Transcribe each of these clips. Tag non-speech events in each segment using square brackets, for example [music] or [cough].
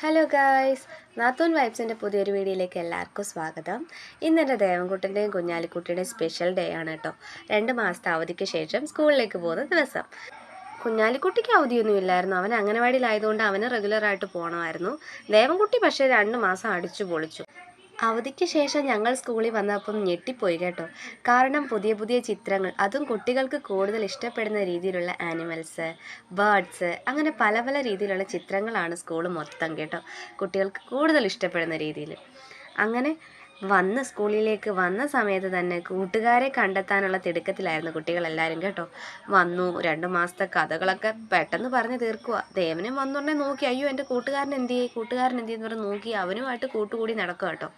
Hello guys നാത്തൂൻ വൈബ്സിന്റെ പുതിയൊരു വീഡിയോയിലേക്ക് എല്ലാവർക്കും സ്വാഗതം. ഇന്ന് എന്റെ ദേവൻകുട്ടന്റെയും കുഞ്ഞാലിക്കുട്ടിയുടെയും സ്പെഷ്യൽ ഡേ ആണ് കേട്ടോ. രണ്ട് മാസത്തെ അവധിക്ക് ശേഷം സ്കൂളിലേക്ക് പോകുന്ന ദിവസം. കുഞ്ഞാലിക്കുട്ടിക്ക് അവധിയൊന്നും ഇല്ലായിരുന്നു. അവൻ അംഗനവാടിയിലായതുകൊണ്ട് അവന് റെഗുലറായിട്ട് പോകണമായിരുന്നു ദേവൻകുട്ടി പക്ഷേ രണ്ട് മാസം അടിച്ചു പൊളിച്ചു. അവധിക്ക് ശേഷം ഞങ്ങൾ സ്കൂളിൽ വന്നപ്പം ഞെട്ടിപ്പോയി കേട്ടോ. കാരണം പുതിയ പുതിയ ചിത്രങ്ങൾ അതും കുട്ടികൾക്ക് കൂടുതൽ ഇഷ്ടപ്പെടുന്ന രീതിയിലുള്ള ആനിമൽസ് ബേർഡ്സ് അങ്ങനെ പല പല രീതിയിലുള്ള ചിത്രങ്ങളാണ് സ്കൂൾ മൊത്തം കേട്ടോ. കുട്ടികൾക്ക് കൂടുതൽ ഇഷ്ടപ്പെടുന്ന രീതിയിൽ അങ്ങനെ വന്ന് സ്കൂളിലേക്ക് വന്ന സമയത്ത് തന്നെ കൂട്ടുകാരെ കണ്ടെത്താനുള്ള തിടുക്കത്തിലായിരുന്നു കുട്ടികളെല്ലാവരും കേട്ടോ. വന്നു രണ്ട് മാസത്തെ കഥകളൊക്കെ പെട്ടെന്ന് പറഞ്ഞ് തീർക്കുക. ദേവനും വന്നുടനെ നോക്കി അയ്യോ എന്റെ കൂട്ടുകാരൻ എന്ത് ചെയ്യും കൂട്ടുകാരൻ എന്ത് ചെയ്യുന്ന പറഞ്ഞ് നോക്കി അവനുമായിട്ട് കൂട്ടുകൂടി നടക്കുക കേട്ടോ.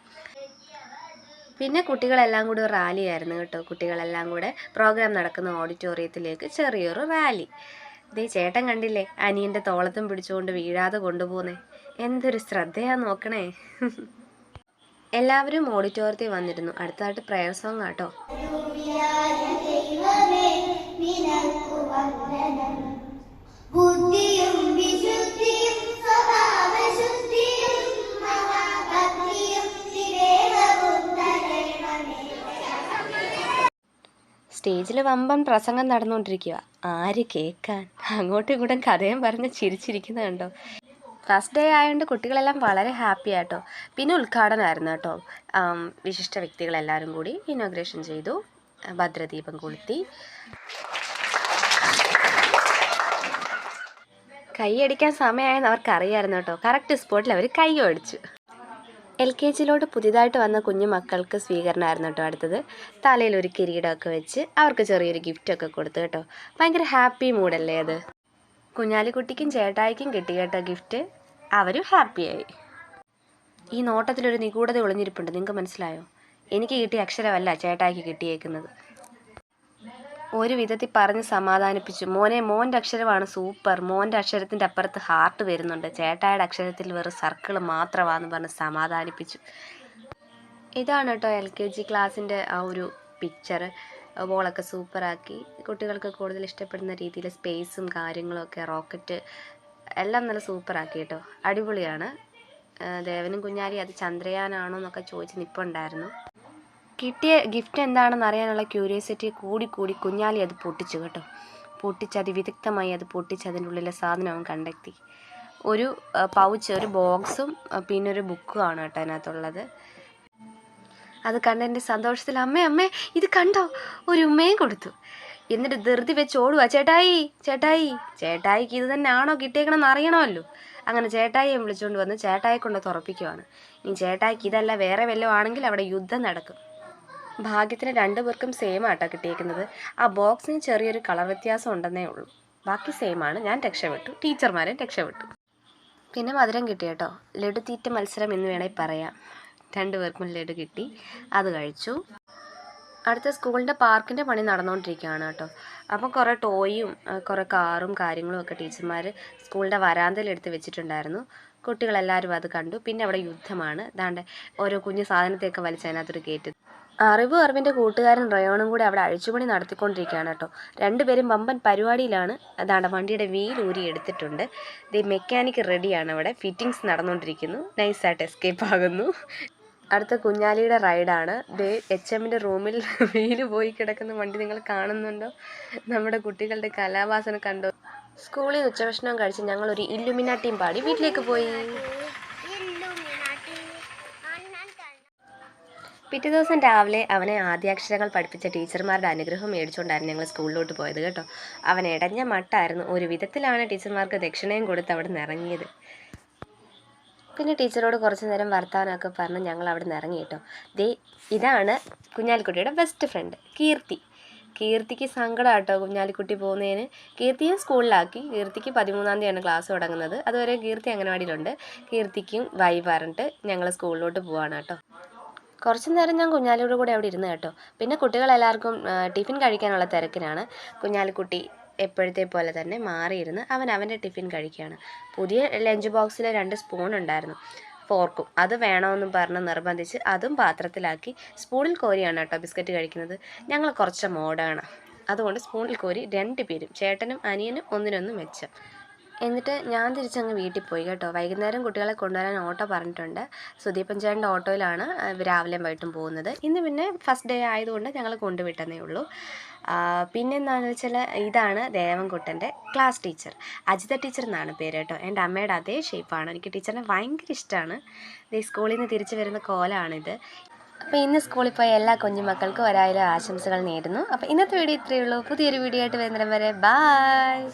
പിന്നെ കുട്ടികളെല്ലാം കൂടി ഒരു റാലി ആയിരുന്നു കേട്ടോ. കുട്ടികളെല്ലാം കൂടെ പ്രോഗ്രാം നടക്കുന്ന ഓഡിറ്റോറിയത്തിലേക്ക് ചെറിയൊരു റാലി. ദേ ചേട്ടൻ കണ്ടില്ലേ അനിയന്റെ തോളത്തും പിടിച്ചുകൊണ്ട് വീഴാതെ കൊണ്ടുപോകുന്നേ? എന്തൊരു ശ്രദ്ധയാ നോക്കണേ. എല്ലാവരും ഓഡിറ്റോറിയത്തിൽ വന്നിരുന്നു. അടുത്തതായിട്ട് പ്രയർ സോങ് ആട്ടോ. ബുദ്ധിയും സ്റ്റേജിൽ വമ്പൻ പ്രസംഗം നടന്നുകൊണ്ടിരിക്കുക ആര് കേൾക്കാൻ? അങ്ങോട്ടും ഇങ്ങോട്ടും കഥയും പറഞ്ഞ് ചിരിച്ചിരിക്കുന്നത് കണ്ടോ ഫസ്റ്റ് ഡേ ആയതുകൊണ്ട് കുട്ടികളെല്ലാം വളരെ ഹാപ്പി ആട്ടോ. പിന്നെ ഉദ്ഘാടനമായിരുന്നു കേട്ടോ. വിശിഷ്ട വ്യക്തികളെല്ലാവരും കൂടി ഇനോഗ്രേഷൻ ചെയ്തു. ഭദ്രദീപം കൊളുത്തി. കൈയടിക്കാൻ സമയമായെന്ന് അവർക്കറിയായിരുന്നു കേട്ടോ. കറക്റ്റ് സ്പോട്ടിൽ അവർ കൈ അടിച്ചു എൽ കെ ജിയിലോട്ട് പുതിയതായിട്ട് വന്ന കുഞ്ഞു മക്കൾക്ക് സ്വീകരണമായിരുന്നു കേട്ടോ അടുത്തത്. തലയിൽ ഒരു കിരീടമൊക്കെ വെച്ച് അവർക്ക് ചെറിയൊരു ഗിഫ്റ്റൊക്കെ കൊടുത്തു കേട്ടോ. ഭയങ്കര ഹാപ്പി മൂഡല്ലേ അത്? കുഞ്ഞാലിക്കുട്ടിക്കും ചേട്ടായിക്കും കിട്ടി കേട്ടോ ഗിഫ്റ്റ് അവരും ഹാപ്പിയായി. ഈ നോട്ടത്തിലൊരു നിഗൂഢത ഒളിഞ്ഞിരിപ്പുണ്ട്. നിങ്ങൾക്ക് മനസ്സിലായോ? എനിക്ക് കിട്ടിയ അക്ഷരമല്ല ചേട്ടായിക്ക് കിട്ടിയേക്കുന്നത്. ഒരു വിധത്തിൽ പറഞ്ഞ് സമാധാനിപ്പിച്ചു. മോനെ മോന്റെ അക്ഷരമാണ് സൂപ്പർ. മോന്റെ അക്ഷരത്തിന്റെ അപ്പുറത്ത് ഹാർട്ട് വരുന്നുണ്ട്. ചേട്ടായുടെ അക്ഷരത്തിൽ വെറും സർക്കിൾ മാത്രമാണെന്ന് പറഞ്ഞ് സമാധാനിപ്പിച്ചു. ഇതാണ് കേട്ടോ എൽ കെ ജി ക്ലാസ്സിന്റെ ആ ഒരു പിക്ചർ ബോളൊക്കെ സൂപ്പറാക്കി കുട്ടികൾക്ക് കൂടുതൽ ഇഷ്ടപ്പെടുന്ന രീതിയിൽ സ്പേസും കാര്യങ്ങളൊക്കെ റോക്കറ്റ് എല്ലാം നല്ല സൂപ്പറാക്കി കേട്ടോ അടിപൊളിയാണ് ദേവനും കുഞ്ഞാലി അത് ചന്ദ്രയാനാണോ എന്നൊക്കെ ചോദിച്ച് നിൽപ്പുണ്ടായിരുന്നു കിട്ടിയ ഗിഫ്റ്റ് എന്താണെന്ന് അറിയാനുള്ള ക്യൂരിയോസിറ്റി കൂടി കൂടി കുഞ്ഞാലി അത് പൊട്ടിച്ചു കേട്ടോ. പൊട്ടിച്ച് അതിവിദഗ്ധമായി അത് പൊട്ടിച്ച് അതിന്റെ ഉള്ളിലെ സാധനം അവൻ കണ്ടെത്തി. ഒരു പൗച്ച് ഒരു ബോക്സും പിന്നെ ഒരു ബുക്കും ആണ് കേട്ടോ അതിനകത്തുള്ളത്. അത് കണ്ടതിന്റെ സന്തോഷത്തിൽ അമ്മേ അമ്മേ ഇത് കണ്ടോ? ഒരു ഉമ്മയും കൊടുത്തു. എന്നിട്ട് ധൃതി വെച്ച് ഓടുക ചേട്ടായി ചേട്ടായി ചേട്ടായിക്ക് ഇത് തന്നെ ആണോ കിട്ടിയേക്കണമെന്ന് അറിയണമല്ലോ. അങ്ങനെ ചേട്ടായിയെ വിളിച്ചുകൊണ്ട് വന്ന് ചേട്ടായി കൊണ്ട് തുറപ്പിക്കുവാണ്. ഇനി ചേട്ടായിക്ക് ഇതല്ല വേറെ വല്ലതും ആണെങ്കിൽ അവിടെ യുദ്ധം നടക്കും. ഭാഗ്യത്തിന് രണ്ടു പേർക്കും സെയിം ആട്ടോ കിട്ടിയേക്കുന്നത്. ആ ബോക്സിന് ചെറിയൊരു കളർ വ്യത്യാസം ഉണ്ടെന്നേ ഉള്ളൂ. ബാക്കി സെയിം ആണ്. ഞാൻ രക്ഷപ്പെട്ടു. ടീച്ചർമാരും രക്ഷപ്പെട്ടു. പിന്നെ മധുരം കിട്ടി കേട്ടോ. ലഡു തീറ്റ മത്സരം എന്ന് വേണമെങ്കിൽ പറയാം. രണ്ടുപേർക്കും ലഡു കിട്ടി. അത് കഴിച്ചു. അടുത്ത സ്കൂളിന്റെ പാർക്കിന്റെ പണി നടന്നുകൊണ്ടിരിക്കുകയാണ് കേട്ടോ. അപ്പോൾ കുറേ ടോയും കുറേ കാറും കാര്യങ്ങളും ഒക്കെ ടീച്ചർമാർ സ്കൂളിന്റെ വരാന്തയിൽ എടുത്ത് വെച്ചിട്ടുണ്ടായിരുന്നു. കുട്ടികളെല്ലാവരും അത് കണ്ടു. പിന്നെ അവിടെ യുദ്ധമാണ്. ദാണ്ട് ഓരോ കുഞ്ഞു സാധനത്തെയൊക്കെ വലിച്ച് അതിനകത്തൊരു കയറ്റി അറിവ് അറിവിന്റെ കൂട്ടുകാരൻ റയോണും കൂടി അവിടെ അഴിച്ചുപണി നടത്തിക്കൊണ്ടിരിക്കുകയാണ് കേട്ടോ. രണ്ടുപേരും വമ്പൻ പരിപാടിയിലാണ്. അതാണ് വണ്ടിയുടെ വീൽ ഊരി എടുത്തിട്ടുണ്ട്. ദി മെക്കാനിക് റെഡിയാണ് അവിടെ. ഫിറ്റിങ്സ് നടന്നുകൊണ്ടിരിക്കുന്നു. നൈസായിട്ട് എസ്കേപ്പ് ആകുന്നു. അടുത്ത കുഞ്ഞാലിയുടെ റൈഡാണ്. ദേ എച്ച് എമ്മിന്റെ റൂമിൽ [laughs] വെയിൽ പോയി കിടക്കുന്ന വണ്ടി നിങ്ങൾ കാണുന്നുണ്ടോ? നമ്മുടെ കുട്ടികളുടെ കലാവാസന കണ്ടോ? സ്കൂളിൽ ഉച്ചഭക്ഷണം കഴിച്ച് ഞങ്ങൾ ഒരു ഇല്ലുമിനാട്ടിയും പാടി വീട്ടിലേക്ക് പോയി. പിറ്റേ ദിവസം രാവിലെ അവനെ ആദ്യാക്ഷരങ്ങൾ പഠിപ്പിച്ച ടീച്ചർമാരുടെ അനുഗ്രഹം മേടിച്ചുകൊണ്ടായിരുന്നു ഞങ്ങൾ സ്കൂളിലോട്ട് പോയത് കേട്ടോ. അവൻ ഇടഞ്ഞ മട്ടായിരുന്നു. ഒരു വിധത്തിലാണ് ടീച്ചർമാർക്ക് ദക്ഷിണയും കൊടുത്ത് അവിടെ നിന്ന് ഇറങ്ങിയത്. പിന്നെ ടീച്ചറോട് കുറച്ച് നേരം വർത്താനമൊക്കെ പറഞ്ഞ് ഞങ്ങൾ അവിടെ നിന്ന് ഇറങ്ങി കേട്ടോ ദേ ഇതാണ് കുഞ്ഞാലിക്കുട്ടിയുടെ ബെസ്റ്റ് ഫ്രണ്ട് കീർത്തി. കീർത്തിക്ക് സങ്കടം കേട്ടോ കുഞ്ഞാലിക്കുട്ടി പോകുന്നതിന്. കീർത്തിയെ സ്കൂളിലാക്കി. കീർത്തിക്ക് പതിമൂന്നാം തീയതിയാണ് ക്ലാസ് തുടങ്ങുന്നത്. അതുവരെ കീർത്തി അംഗനവാടിയിലുണ്ട് കീർത്തിക്കും വൈ പറഞ്ഞിട്ട് ഞങ്ങൾ സ്കൂളിലോട്ട് പോവാണ് കേട്ടോ കുറച്ച് നേരം ഞാൻ കുഞ്ഞാലിയുടെ കൂടെ അവിടെ ഇരുന്ന് കേട്ടോ. പിന്നെ കുട്ടികളെല്ലാവർക്കും ടിഫിൻ കഴിക്കാനുള്ള തിരക്കിനാണ് കുഞ്ഞാലിക്കുട്ടി എപ്പോഴത്തെ പോലെ തന്നെ മാറിയിരുന്ന് അവൻ അവന്റെ ടിഫിൻ കഴിക്കുകയാണ്. പുതിയ ലഞ്ച് ബോക്സിൽ രണ്ട് സ്പൂൺ ഉണ്ടായിരുന്നു ഫോർക്കും. അത് വേണമെന്നും പറഞ്ഞ് നിർബന്ധിച്ച് അതും പാത്രത്തിലാക്കി സ്പൂണിൽ കോരിയാണ് കേട്ടോ ബിസ്ക്കറ്റ് കഴിക്കുന്നത്. ഞങ്ങൾ കുറച്ച് മോഡാണ്. അതുകൊണ്ട് സ്പൂണിൽ കോരി രണ്ട് പേരും ചേട്ടനും അനിയനും ഒന്നിനൊന്ന് മെച്ചം. എന്നിട്ട് ഞാൻ തിരിച്ചങ്ങ് വീട്ടിൽ പോയി കേട്ടോ. വൈകുന്നേരം കുട്ടികളെ കൊണ്ടുവരാൻ ഓട്ടോ പറഞ്ഞിട്ടുണ്ട്. സുദീപൻ ചേട്ടന്റെ ഓട്ടോയിലാണ് രാവിലെയും വൈകിട്ടും പോകുന്നത്. ഇന്ന് പിന്നെ ഫസ്റ്റ് ഡേ ആയതുകൊണ്ട് ഞങ്ങൾ കൊണ്ടുവിട്ടെന്നേ ഉള്ളൂ. പിന്നെ എന്താണെന്ന് വെച്ചാൽ ഇതാണ് ദേവൻകുട്ടന്റെ ക്ലാസ് ടീച്ചർ അജിത ടീച്ചർ എന്നാണ് പേര് കേട്ടോ. എന്റെ അമ്മയുടെ അതേ ഷേപ്പാണ് എനിക്ക് ടീച്ചറിനെ ഭയങ്കര ഇഷ്ടമാണ്. ഈ സ്കൂളിൽ നിന്ന് തിരിച്ചു വരുന്ന കോലമാണിത് അപ്പോൾ ഇന്ന് സ്കൂളിൽ പോയ എല്ലാ കുഞ്ഞുമക്കൾക്കും ഒരായിരം ആശംസകൾ നേരുന്നു. അപ്പോൾ ഇന്നത്തെ വീഡിയോ ഇത്രയേ ഉള്ളൂ. പുതിയൊരു വീഡിയോ ആയിട്ട് വരുന്നിടം വരെ ബായ്